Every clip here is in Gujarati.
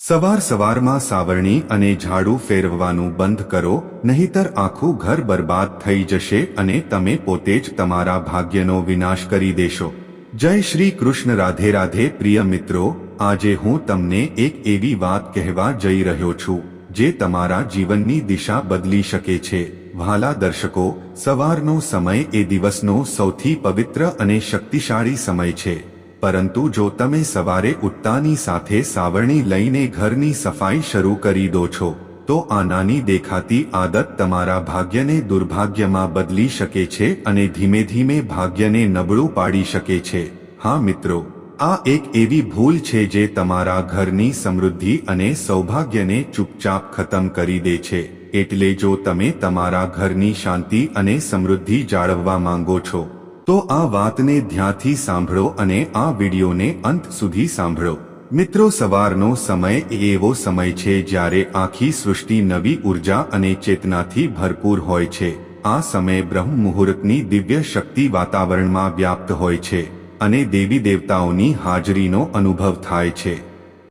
સવાર સવારમાં સાવરણી અને ઝાડુ ફેરવવાનું બંધ કરો, નહીતર આખું ઘર બરબાદ થઈ જશે અને તમે પોતે જ તમારા ભાગ્યનો વિનાશ કરી દેશો. જય શ્રી કૃષ્ણ રાધે રાધે પ્રિય મિત્રો, આજે હું તમને એક એવી વાત કહેવા જઈ રહ્યો છું, જે તમારા જીવનની દિશા બદલી શકે છે. વહાલા દર્શકો, સવારનો સમય એ દિવસનો સૌથી પવિત્ર અને શક્તિશાળી સમય છે. પરંતુ જો તમે સવારે ઉત્તાની સાથે સાવરણી લઈને ઘરની સફાઈ શરૂ કરી દો છો, તો આ નાની દેખાતી આદત તમારા ભાગ્યને દુર્ભાગ્યમાં બદલી શકે છે અને ધીમે ધીમે ભાગ્યને નબળું પાડી શકે છે. હા મિત્રો, આ એક એવી ભૂલ છે જે તમારા ઘરની સમૃદ્ધિ અને સૌભાગ્યને ચૂપચાપ ખતમ કરી દે છે. એટલે જો તમે તમારા ઘરની શાંતિ અને સમૃદ્ધિ જાળવવા માંગો છો તો આ વાતને ધ્યાનથી સાંભળો અને આ વિડીયોને અંત સુધી સાંભળો. મિત્રો, સવારનો સમય એ એવો સમય છે જ્યારે આખી સૃષ્ટિ નવી ઊર્જા અને ચેતનાથી ભરપૂર હોય છે. આ સમય બ્રહ્મ મુહૂર્તની દિવ્ય શક્તિ વાતાવરણમાં વ્યાપ્ત હોય છે અને દેવી દેવતાઓની હાજરીનો અનુભવ થાય છે.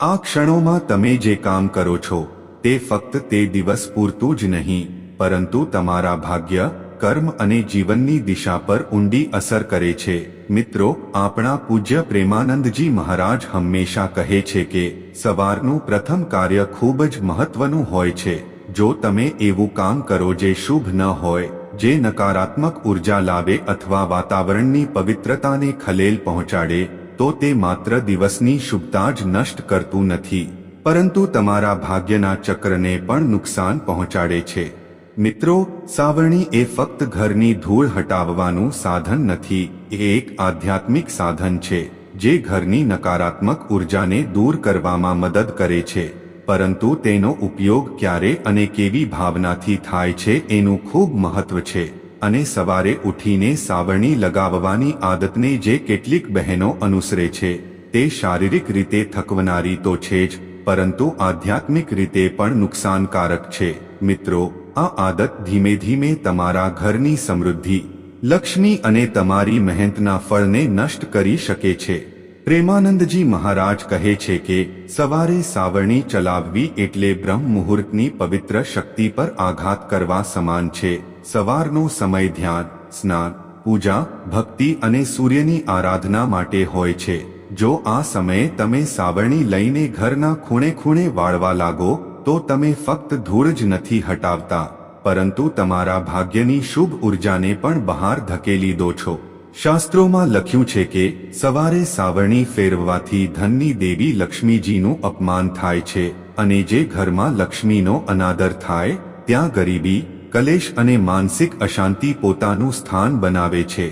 આ ક્ષણોમાં તમે જે કામ કરો છો, તે ફક્ત તે દિવસ પૂરતું જ નહીં, પરંતુ તમારા ભાગ્ય કર્મ અને જીવનની દિશા પર ઊંડી અસર કરે છે. મિત્રો, આપણા પૂજ્ય પ્રેમાનંદજી મહારાજ હંમેશા કહે છે કે, સવારનું પ્રથમ કાર્ય ખૂબ જ મહત્વનું હોય છે. જો તમે એવું કામ કરો જે શુભ ન હોય, જે નકારાત્મક ઊર્જા લાવે અથવા વાતાવરણની પવિત્રતાને ખલેલ પહોંચાડે, તો તે માત્ર દિવસની શુભતા જ નષ્ટ કરતું નથી. પરંતુ તમારા ભાગ્યના ચક્રને પણ નુકસાન પહોંચાડે છે. મિત્રો, સાવરણી એ ફક્ત ઘરની ધૂળ હટાવવાનું સાધન નથી, એ એક આધ્યાત્મિક સાધન છે, જે ઘરની નકારાત્મક ઉર્જાને દૂર કરવામાં મદદ કરે છે, પરંતુ તેનો ઉપયોગ ક્યારે અને કેવી ભાવનાથી થાય છે એનું ખૂબ મહત્વ છે, અને સવારે ઉઠીને સાવરણી લગાવવાની આદતને જે કેટલીક બહેનો અનુસરે છે, તે શારીરિક રીતે થકવનારી તો છે જ, પરંતુ આધ્યાત્મિક રીતે પણ નુકસાનકારક છે. મિત્રો આ આદત ધીમે ધીમે તમારા ઘરની સમૃદ્ધિ, લક્ષ્મી અને તમારી મહેનતના ફળને નષ્ટ કરી શકે છે. પ્રેમાનંદજી મહારાજ કહે છે કે, સવારે સાવરણી ચલાવવી એટલે બ્રહ્મ મુહૂર્તની પવિત્ર શક્તિ પર આઘાત કરવા સમાન છે. સવારનો સમય ધ્યાન, સ્નાન, પૂજા, ભક્તિ અને સૂર્યની આરાધના માટે હોય છે. જો આ સમયે તમે સાવરણી લઈને ઘરના ખૂણે ખૂણે વાળવા લાગો તો તમે ફક્ત ધૂળ જ નથી હટાવતા, પરંતુ તમારા ભાગ્યની શુભ ઉર્જાને પણ બહાર ધકેલી દો છો. શાસ્ત્રોમાં લખ્યું છે કે, સવારે સાવરણી ફેરવવાથી ધનની દેવી લક્ષ્મીજીનું અપમાન થાય છે, અને જે ઘરમાં લક્ષ્મીનો અનાદર થાય, ત્યાં ગરીબી, કલેશ અને માનસિક અશાંતિ પોતાનું સ્થાન બનાવે છે.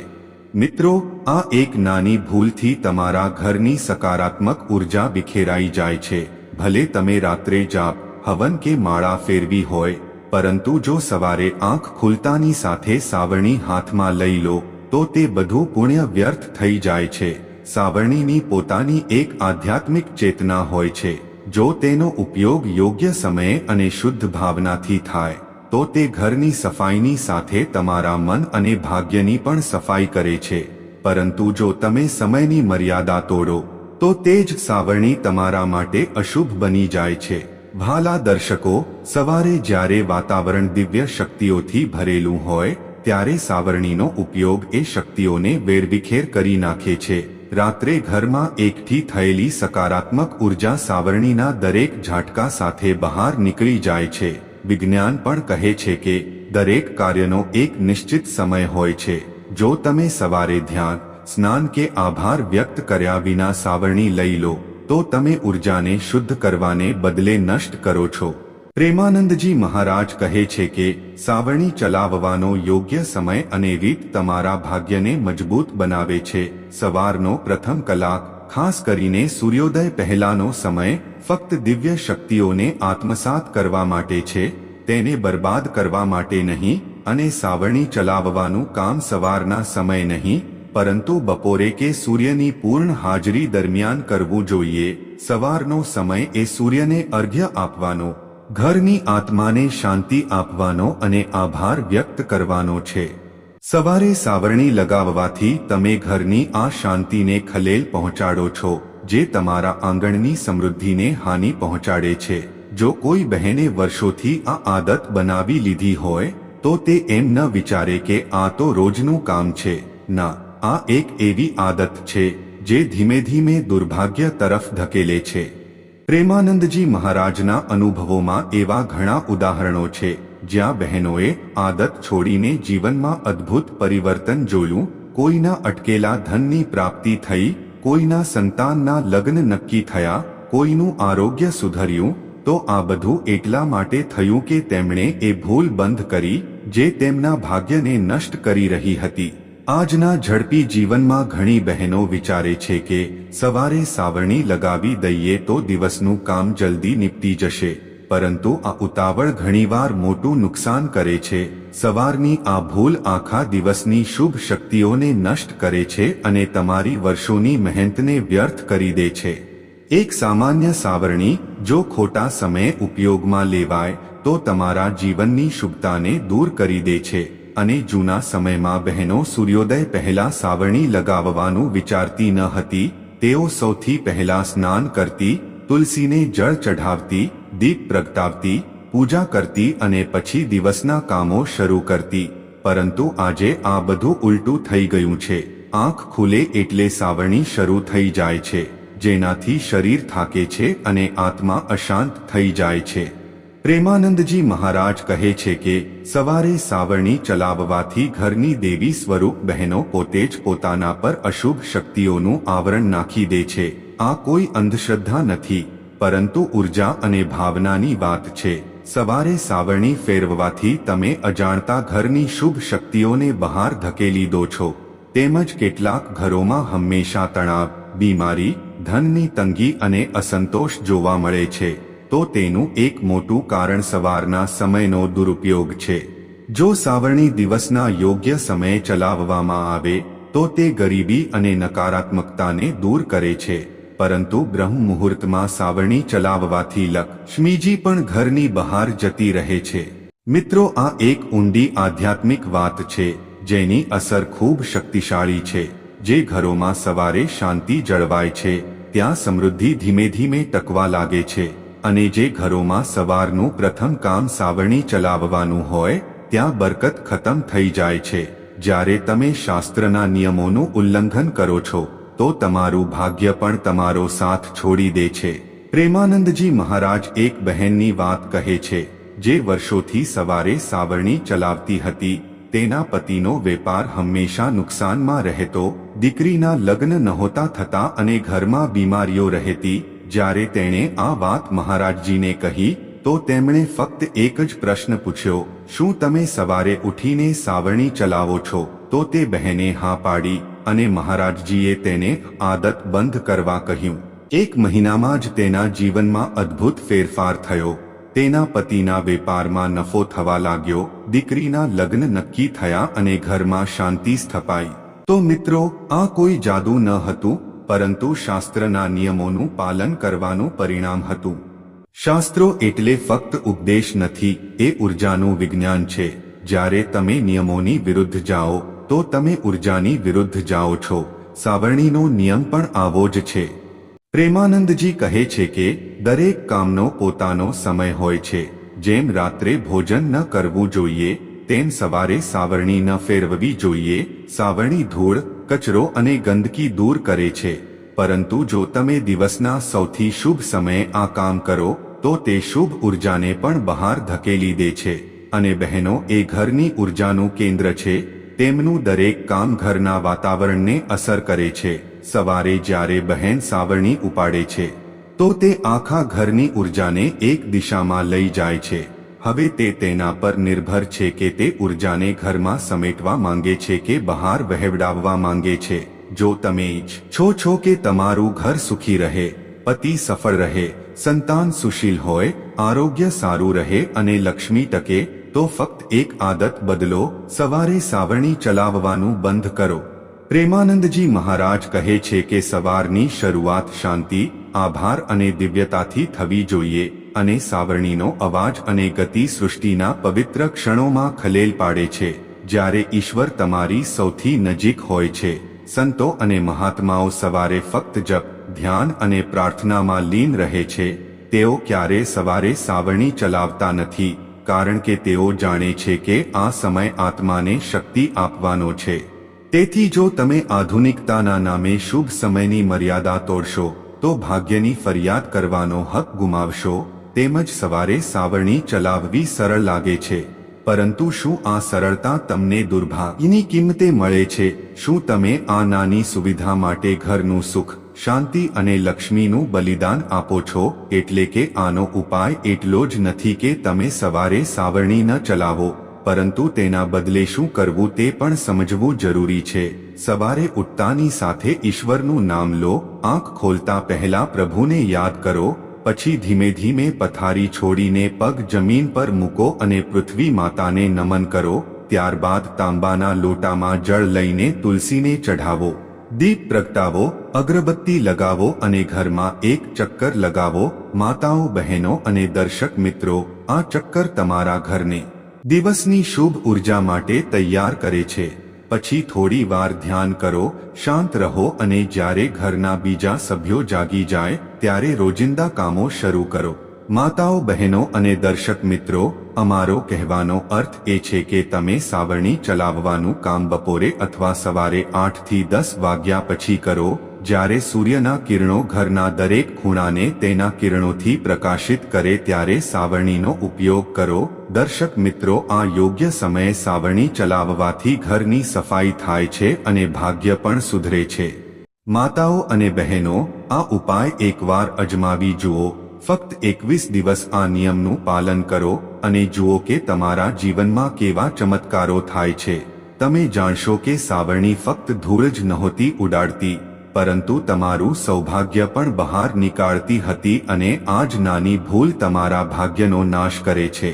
મિત્રો, આ એક નાની ભૂલથી તમારા ઘરની સકારાત્મક ઊર્જા વિખેરાઈ જાય છે, ભલે તમે રાત્રે જાપ હવન કે માળા ફેરવી હોય, પરંતુ જો સવારે આંખ ખુલતાની સાથે સાવરણી હાથમાં લઈ લો, તો તે બધું પુણ્ય વ્યર્થ થઈ જાય છે. સાવરણીની પોતાની એક આધ્યાત્મિક ચેતના હોય છે, જો તેનો ઉપયોગ યોગ્ય સમયે અને શુદ્ધ ભાવનાથી થાય, તો તે ઘરની સફાઈની સાથે તમારા મન અને ભાગ્યની પણ સફાઈ કરે છે. પરંતુ જો તમે સમયની મર્યાદા તોડો, તો તે જ સાવરણી તમારા માટે અશુભ બની જાય છે. ભાલા દર્શકો સવારે જ્યારે વાતાવરણ દિવ્ય શક્તિઓથી ભરેલું હોય, ત્યારે સાવરણીનો ઉપયોગ એ શક્તિઓને વેરવિખેર કરી નાખે છે. રાત્રે ઘરમાં એકઠી થયેલી સકારાત્મક ઊર્જા સાવરણીના દરેક ઝાટકા સાથે બહાર નીકળી જાય છે. વિજ્ઞાન પણ કહે છે કે, દરેક કાર્યનો એક નિશ્ચિત સમય હોય છે. જો તમે સવારે ધ્યાન, સ્નાન કે આભાર વ્યક્ત કર્યા વિના સાવરણી લઈ લો તો તમે ઉર્જાને શુદ્ધ કરવાને બદલે નષ્ટ કરો છો. પ્રેમાનંદજી મહારાજ કહે છે કે, સાવરણી ચલાવવાનો યોગ્ય સમય અને રીત તમારા ભાગ્યને મજબૂત બનાવે છે. સવારનો પ્રથમ કલાક, ખાસ કરીને સૂર્યોદય પહેલાનો સમય, ફક્ત દિવ્ય શક્તિઓને આત્મસાત કરવા માટે છે, તેને બરબાદ કરવા માટે નહીં, અને સાવરણી ચલાવવાનું કામ સવારના સમય નહીં પરંતુ બપોરે કે સૂર્યની પૂર્ણ હાજરી દરમિયાન કરવું જોઈએ. સવારનો સમય એ સૂર્યને અર્ઘ્ય આપવાનો, ઘરની આત્માને શાંતિ આપવાનો અને આભાર વ્યક્ત કરવાનો છે. સવારે સાવરણી લગાવવાથી તમે ઘરની આ શાંતિને ખલેલ પહોંચાડો છો, જે તમારા આંગણની સમૃદ્ધિને હાનિ પહોંચાડે છે. જો કોઈ બહેને વર્ષોથી આ આદત બનાવી લીધી હોય, તો તે એમ ન વિચારે કે આ તો રોજનું કામ છે. ના. આ એક એવી આદત છે જે ધીમે ધીમે દુર્ભાગ્ય તરફ ધકેલે છે. પ્રેમાનંદજી મહારાજના અનુભવોમાં એવા ઘણા ઉદાહરણો છે, જ્યાં બહેનોએ આદત છોડીને જીવનમાં અદ્ભુત પરિવર્તન જોયું, કોઈના અટકેલા ધનની પ્રાપ્તિ થઈ, કોઈના સંતાનના લગ્ન નક્કી થયા, કોઈનું આરોગ્ય સુધર્યું, તો આ બધું એટલા માટે થયું કે તેમણે એ ભૂલ બંધ કરી, જે તેમના ભાગ્યને નષ્ટ કરી રહી હતી. આજના ઝડપી જીવનમાં ઘણી બહેનો વિચારે છે કે સવારે સાવરણી લગાવી દઈએ તો દિવસનું કામ જલ્દી નિપટી જશે. પરંતુ આ ઉતાવળ ઘણીવાર મોટું નુકસાન કરે છે. સવારની આ ભૂલ આખા દિવસની શુભ શક્તિઓને નષ્ટ કરે છે અને તમારી વર્ષોની મહેનતને વ્યર્થ કરી દે છે. એક સામાન્ય સાવરણી, જો ખોટા સમયે ઉપયોગમાં લેવાય, તો તમારા જીવનની શુભતાને દૂર કરી દે છે. અને જૂના સમયમાં બહેનો સૂર્યોદય પહેલા સાવરણી લગાવવાનું વિચારતી ન હતી, તેઓ સૌથી પહેલા સ્નાન કરતી, તુલસીને જળ ચઢાવતી, દીપ પ્રગટાવતી, પૂજા કરતી અને પછી દિવસના કામો શરૂ કરતી. પરંતુ આજે આ બધું ઉલટું થઈ ગયું છે. આંખ ખુલે એટલે સાવરણી શરૂ થઈ જાય છે, જેનાથી શરીર થાકે છે અને આત્મા અશાંત થઈ જાય છે. પ્રેમાનંદજી મહારાજ કહે છે કે, સવારે સાવરણી ચલાવવાથી ઘરની દેવી સ્વરૂપ બહેનો પોતે જ પોતાના પર અશુભ શક્તિઓનું આવરણ નાખી દે છે. આ કોઈ અંધશ્રદ્ધા નથી, પરંતુ ઊર્જા અને ભાવનાની વાત છે. સવારે સાવરણી ફેરવવાથી તમે અજાણતા ઘરની શુભ શક્તિઓને બહાર ધકેલી દો છો. તેમજ કેટલાક ઘરોમાં હંમેશા તણાવ, બીમારી, ધનની તંગી અને અસંતોષ જોવા મળે છે. તો તેનું એક મોટું કારણ સવારના સમયનો દુરુપયોગ છે. જો સાવરણી દિવસના યોગ્ય સમયે ચલાવવામાં આવે, તો તે ગરીબી અને નકારાત્મકતાને દૂર કરે છે. પરંતુ બ્રહ્મ મુહૂર્તમાં સાવરણી ચલાવવાથી લક્ષ્મીજી પણ ઘરની બહાર જતી રહે છે. મિત્રો, આ એક ઊંડી આધ્યાત્મિક વાત છે, જેની અસર ખૂબ શક્તિશાળી છે. જે ઘરોમાં સવારે શાંતિ જળવાય છે, ત્યાં સમૃદ્ધિ ધીમે ધીમે ટકવા લાગે છે. અને જે ઘરોમાં સવારનું પ્રથમ કામ સાવરણી ચલાવવાનું હોય, ત્યાં બરકત ખતમ થઈ જાય છે. જ્યારે તમે શાસ્ત્રના નિયમોનું ઉલ્લંઘન કરો છો, તો તમારું ભાગ્ય પણ તમારો સાથ છોડી દે છે. પ્રેમાનંદજી મહારાજ એક બહેનની વાત કહે છે, જે વર્ષોથી સવારે સાવરણી ચલાવતી હતી. તેના પતિનો વેપાર હંમેશા નુકસાનમાં રહેતો, દીકરીના લગ્ન નહોતા થતા અને ઘરમાં બીમારીઓ રહેતી. જ્યારે તેણે આ વાત મહારાજજીને કહી, તો તેમણે ફક્ત એક જ પ્રશ્ન પૂછ્યો, શું તમે સવારે ઉઠીને સાવરણી ચલાવો છો? તો તે બહેને હા પાડી અને મહારાજજીએ તેને આદત બંધ કરવા કહ્યું. એક મહિનામાં જ તેના જીવનમાં અદ્ભુત ફેરફાર થયો. તેના પતિના વેપારમાં નફો થવા લાગ્યો, દીકરીના લગ્ન નક્કી થયા અને ઘરમાં શાંતિ સ્થપાઈ. તો મિત્રો, આ કોઈ જાદુ ન હતું? પરંતુ શાસ્ત્રના નિયમોનું પાલન કરવાનું પરિણામ હતું. શાસ્ત્રો એટલે ફક્ત ઉપદેશ નથી, એ ઉર્જાનું વિજ્ઞાન છે. જ્યારે તમે નિયમોની વિરુદ્ધ જાઓ, તો તમે ઉર્જાની વિરુદ્ધ જાઓ છો. સાવરણીનો નિયમ પણ આવો જ છે. પ્રેમાનંદજી કહે છે કે, દરેક કામનો પોતાનો સમય હોય છે. જેમ રાત્રે ભોજન ન કરવું જોઈએ તેમ સવારે સાવરણી ન ફેરવવી જોઈએ, સાવરણી ધૂળ, કચરો અને ગંદકી દૂર કરે છે. પરંતુ જો તમે દિવસના સૌથી શુભ સમયે આ કામ કરો, તો તે શુભ ઉર્જાને પણ બહાર ધકેલી દે છે. અને બહેનો, એ ઘરની ઉર્જાનું કેન્દ્ર છે. તેમનું દરેક કામ ઘરના વાતાવરણને અસર કરે છે. સવારે જ્યારે બહેન સાવરણી ઉપાડે છે, તો તે આખા ઘરની ઉર્જાને એક દિશામાં લઈ જાય છે. હવે તે તેના પર નિર્ભર છે કે તે ઉર્જાને ઘરમાં સમેટવા માંગે છે કે બહાર વહેવડાવવા માંગે છે. જો તમે ઈચ્છો છો કે તમારું ઘર સુખી રહે, પતિ સફળ રહે, સંતાન સુશીલ હોય, આરોગ્ય સારું રહે અને લક્ષ્મી ટકે, તો ફક્ત એક આદત બદલો, સવારે સાવરણી ચલાવવાનું બંધ કરો. પ્રેમાનંદજી મહારાજ કહે છે કે સવારની શરૂઆત શાંતિ, આભાર અને દિવ્યતાથી થવી જોઈએ. અને સાવરણીનો અવાજ અને ગતિ સૃષ્ટિના પવિત્ર ક્ષણોમાં ખલેલ પાડે છે, જ્યારે ઈશ્વર તમારી સૌથી નજીક હોય છે. સંતો અને મહાત્માઓ સવારે ફક્ત જપ, ધ્યાન અને પ્રાર્થનામાં લીન રહે છે. તેઓ ક્યારે સવારે સાવરણી ચલાવતા નથી, કારણ કે તેઓ જાણે છે કે આ સમય આત્માને શક્તિ આપવાનો છે. તેથી જો તમે આધુનિકતાના નામે શુભ સમયની મર્યાદા તોડશો, તો ભાગ્યની ફરિયાદ કરવાનો હક ગુમાવશો. તેમજ સવારે સાવરણી ચલાવવી સરળ લાગે છે. પરંતુ શું આ સરળતા તમને દુર્ભાગ્યની કિંમતે મળે છે. શું તમે આ નાની સુવિધા માટે ઘરનું સુખ, શાંતિ અને લક્ષ્મીનું બલિદાન આપો છો? એટલે કે આનો ઉપાય એટલો જ નથી કે તમે સવારે સાવરણી ન ચલાવો. પરંતુ તેના બદલે શું કરવું તે પણ સમજવું જરૂરી છે. સવારે ઉઠતાની સાથે ઈશ્વરનું નામ લો, આંખ ખોલતા પહેલા પ્રભુને યાદ કરો પછી ધીમે ધીમે પથારી છોડીને પગ જમીન પર મૂકો અને પૃથ્વી માતાને નમન કરો, ત્યારબાદ તાંબાના લોટામાં જળ લઈને તુલસીને ચઢાવો, દીપ પ્રગટાવો, અગરબત્તી લગાવો અને ઘરમાં એક ચક્કર લગાવો, માતાઓ, બહેનો અને દર્શક મિત્રો, આ ચક્કર તમારા ઘરને દિવસની શુભ ઊર્જા માટે તૈયાર કરે છે. પછી થોડી વાર ધ્યાન કરો, શાંત રહો અને જ્યારે ઘરના બીજા સભ્યો જાગી જાય, ત્યારે રોજિંદા કામો શરૂ કરો. માતાઓ, બહેનો અને દર્શક મિત્રો, અમારો કહેવાનો અર્થ એ છે કે તમે સાવરણી ચલાવવાનું કામ બપોરે અથવા સવારે આઠથી દસ વાગ્યા પછી કરો જ્યારે સૂર્યના કિરણો ઘરના દરેક ખૂણાને તેના કિરણોથી પ્રકાશિત કરે ત્યારે સાવરણીનો ઉપયોગ કરો. દર્શક મિત્રો, આ યોગ્ય સમયે સાવરણી ચલાવવાથી ઘરની સફાઈ થાય છે અને ભાગ્ય પણ સુધરે છે. માતાઓ અને બહેનો, આ ઉપાય એકવાર અજમાવી જુઓ. ફક્ત એકવીસ દિવસ આ નિયમનું પાલન કરો અને જુઓ કે તમારા જીવનમાં કેવા ચમત્કારો થાય છે. તમે જાણશો કે સાવરણી ફક્ત ધૂળ જ નહોતી ઉડાડતી. પરંતુ તમારું સૌભાગ્ય પણ બહાર નીકાળતી હતી અને આ જ નાની ભૂલ તમારા ભાગ્યનો નાશ કરે છે.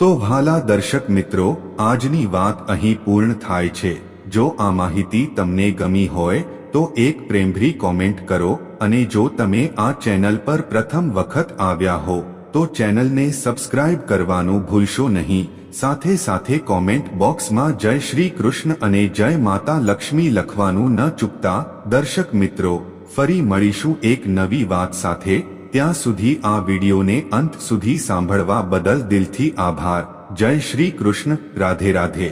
તો ભાલા દર્શક મિત્રો, આજની વાત અહીં પૂર્ણ થાય છે. જો આ માહિતી તમને ગમી હોય, તો એક પ્રેમભરી કોમેન્ટ કરો અને જો તમે આ ચેનલ પર પ્રથમ વખત આવ્યા હો, તો ચેનલને સબસ્ક્રાઇબ કરવાનું ભૂલશો નહીં. સાથે સાથે કોમેન્ટ બોક્સમાં જય શ્રી કૃષ્ણ અને જય માતા લક્ષ્મી લખવાનું ન ચૂકતા દર્શક મિત્રો, ફરી મળીશું એક નવી વાત સાથે, ત્યાં સુધી આ વિડીયોને અંત સુધી સાંભળવા બદલ દિલથી આભાર. જય શ્રી કૃષ્ણ, રાધે રાધે.